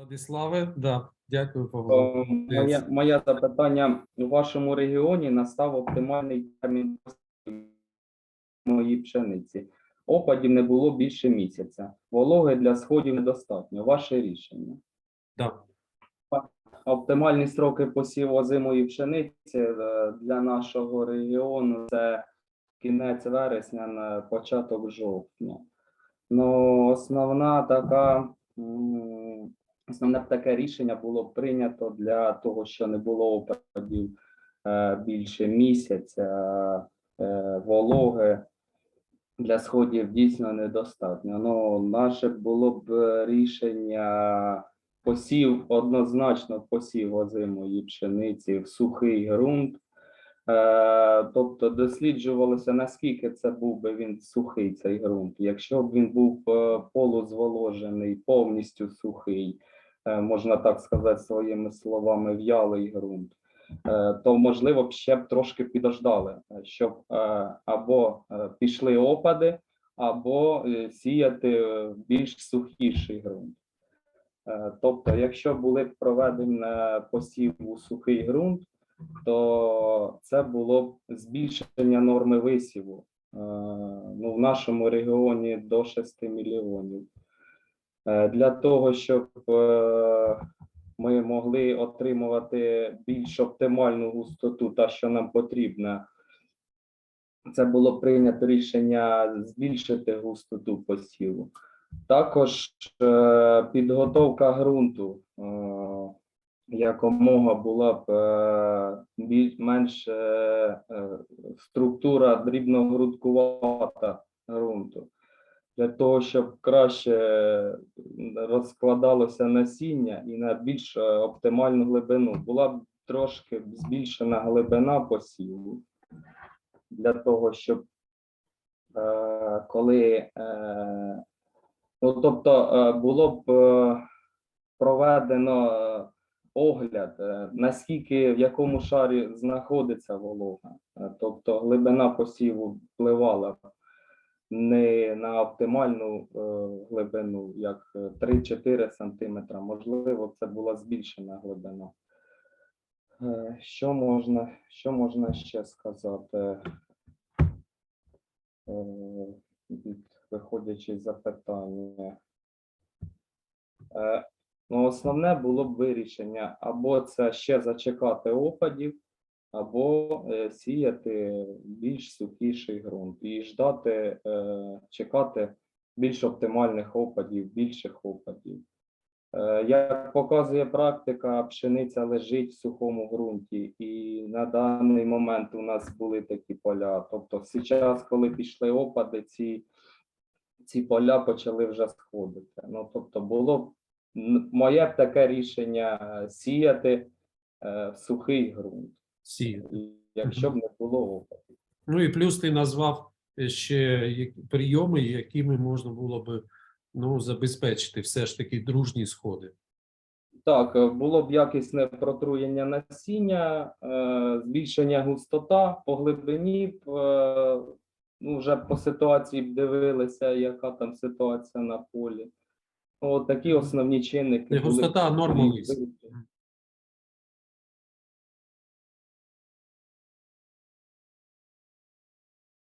Владиславе, да, дякую, Павло. Моє, моє запитання у вашому регіоні настав оптимальний термін моїй пшениці. Опадів не було більше місяця. Вологи для сходів недостатньо. Ваше рішення. Да. Оптимальні строки посіву озимої пшениці е, для нашого регіону це кінець вересня на початок жовтня. Ну, основна така, основне таке рішення було прийнято для того, що не було опадів е, більше місяця, е, вологи для сходів дійсно недостатньо. Ну, наше було б рішення посів, однозначно посів озимої пшениці в сухий ґрунт. Е, тобто досліджувалося, наскільки це був би він сухий цей ґрунт. Якщо б він був полузволожений, повністю сухий, можна так сказати своїми словами, в'ялий ґрунт, е, то можливо б ще б трошки підождали, е, щоб е, або е, пішли опади, або е, сіяти більш сухіший ґрунт. Е, Тобто, якщо були б проведені посів у сухий ґрунт, то це було б збільшення норми висіву е, ну, в нашому регіоні до 6 мільйонів. Е, Для того, щоб е, ми могли отримувати більш оптимальну густоту, та що нам потрібна, це було прийнято рішення збільшити густоту посіву. Також е, підготовка ґрунту якомога була б більш менш структура дрібногрудкувата ґрунту. Для того, щоб краще розкладалося насіння і на більш е, оптимальну глибину, була б трошки збільшена глибина посіву для того, щоб е, коли е, ну, тобто е, було б е, проведено огляд, наскільки в якому шарі знаходиться волога, тобто глибина посіву впливала не на оптимальну е, глибину, як е, 3-4 см, можливо, це була збільшена глибина. Е, Що можна, що можна ще сказати? Е, від- Виходячи з запитання. Е, Ну, основне було б вирішення або це ще зачекати опадів, або е, сіяти більш сухіший ґрунт і ждати, е, чекати більш оптимальних опадів, більших опадів. Е, Як показує практика, пшениця лежить в сухому ґрунті, і на даний момент у нас були такі поля. Тобто, зараз, коли пішли опади, ці, ці поля почали вже сходити. Ну, тобто, було моє таке рішення сіяти в сухий ґрунт, Всі. якщо б не було опадів. Ну і плюс ти назвав е, ще прийоми, якими можна було би ну, забезпечити все ж таки дружні сходи. Так, е, було б якісне протруєння насіння, е, збільшення густота по глибині. б, е, Ну, вже по ситуації б дивилися, яка там ситуація на полі. От такі основні чинники. Б густота, норма листя.